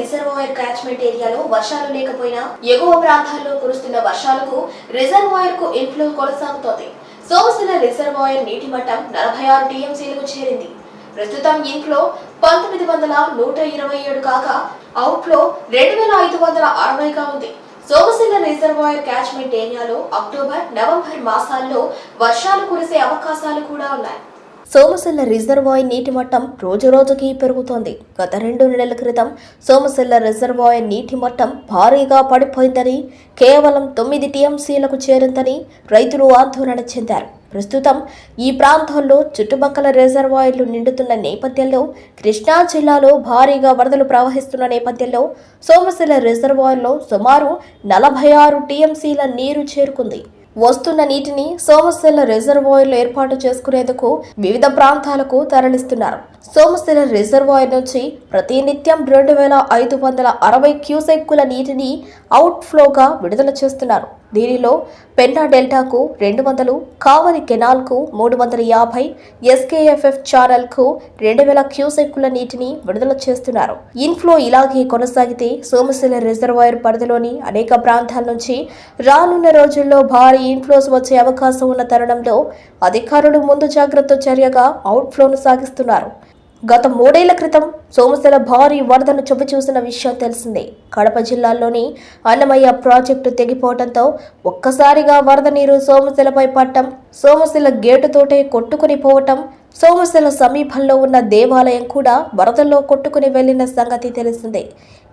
Reservoir catchment ఏరియాలో వర్షాలు లేకపోయినా ఎగువ ప్రాంతాల్లో కురుస్తున్న వర్షాలకు రిజర్వాయర్కు ఇన్ఫ్లో కొనసాగుతోంది. సోమశిల రిజర్వాయర్ నీటి మట్టం నలభై ఆరు టీఎంసీలకు చేరింది. ప్రస్తుతం ఇన్ఫ్లో పంతొమ్మిది వందల నూట ఇరవై ఏడు కాగా అవుట్ఫ్లో రెండు వేల ఐదు వందల అరవైగా ఉంది. సోమశిల రిజర్వాయర్ క్యాచ్మెంట్ ఏరియాలో అక్టోబర్ నవంబర్ మాసాల్లో వర్షాలు కురిసే అవకాశాలు కూడా ఉన్నాయి. సోమశిల్ల రిజర్వాయర్ నీటి మట్టం రోజురోజుకి పెరుగుతోంది. గత రెండు నెలల క్రితం సోమశిల్ల రిజర్వాయర్ నీటి మట్టం భారీగా పడిపోయిందని కేవలం తొమ్మిది టీఎంసీలకు చేరిందని రైతులు ఆందోళన చెందారు. ప్రస్తుతం ఈ ప్రాంతాల్లో చుట్టుపక్కల రిజర్వాయర్లు నిండుతున్న నేపథ్యంలో కృష్ణా జిల్లాలో భారీగా వరదలు ప్రవహిస్తున్న నేపథ్యంలో సోమశిల రిజర్వాయర్లో సుమారు నలభై ఆరు టీఎంసీల నీరు చేరుకుంది. వస్తున్న నీటిని సోమశిల రిజర్వాయర్లు ఏర్పాటు చేసుకునేందుకు వివిధ ప్రాంతాలకు తరలిస్తున్నారు. సోమశిల రిజర్వాయర్ నుంచి ప్రతినిత్యం రెండు వేల ఐదు వందల అరవై క్యూసెక్కుల నీటిని అవుట్ ఫ్లోగా విడుదల చేస్తున్నారు. దీనిలో పెన్నా డెల్టాకు రెండు వందలు కావలి కెనాల్కు మూడు వందల యాభై ఎస్కేఎఫ్ఎఫ్ ఛానల్కు రెండు వేల క్యూసెక్కుల నీటిని విడుదల చేస్తున్నారు. ఇన్ఫ్లో ఇలాగే కొనసాగితే సోమశిల రిజర్వాయర్ పరిధిలోని అనేక ప్రాంతాల నుంచి రానున్న రోజుల్లో భారీ ఇన్ఫ్లోస్ వచ్చే అవకాశం ఉన్న తరుణంలో అధికారులు ముందు జాగ్రత్త చర్యగా అవుట్ఫ్లోను సాగిస్తున్నారు. గత మూడేళ్ళ క్రితం సోమశిల భారీ వరదను చూసిన విషయం తెలిసిందే. కడప జిల్లాలోని అన్నమయ్య ప్రాజెక్టు తెగిపోవడంతో ఒక్కసారిగా వరద నీరు సోమశిలపై పట్టం సోమశిల గేటుతోటే కొట్టుకుని పోవటం సోమశిల సమీపంలో ఉన్న దేవాలయం కూడా వరదల్లో కొట్టుకుని వెళ్ళిన సంగతి తెలిసిందే.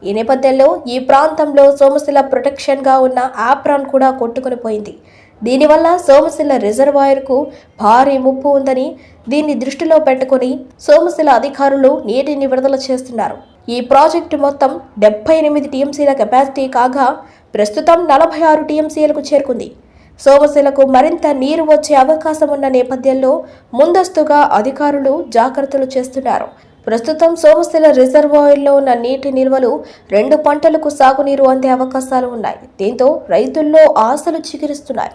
ఈ నేపథ్యంలో ఈ ప్రాంతంలో సోమశిల ప్రొటెక్షన్గా ఉన్న ఆప్రాన్ కూడా కొట్టుకుని పోయింది. దీనివల్ల సోమశిల రిజర్వాయర్కు భారీ ముప్పు ఉందని దీన్ని దృష్టిలో పెట్టుకుని సోమశిల అధికారులు నీటిని విడుదల చేస్తున్నారు. ఈ ప్రాజెక్టు మొత్తం డెబ్బై ఎనిమిది టీఎంసీల కెపాసిటీ కాగా ప్రస్తుతం నలభై ఆరు టీఎంసీలకు చేరుకుంది. సోమశిలకు మరింత నీరు వచ్చే అవకాశం ఉన్న నేపథ్యంలో ముందస్తుగా అధికారులు జాగ్రత్తలు చేస్తున్నారు. ప్రస్తుతం సోమశిల రిజర్వాయర్లో ఉన్న నీటి నిల్వలు రెండు పంటలకు సాగునీరు అందే అవకాశాలు ఉన్నాయి. దీంతో రైతుల్లో ఆశలు చిగురిస్తున్నాయి.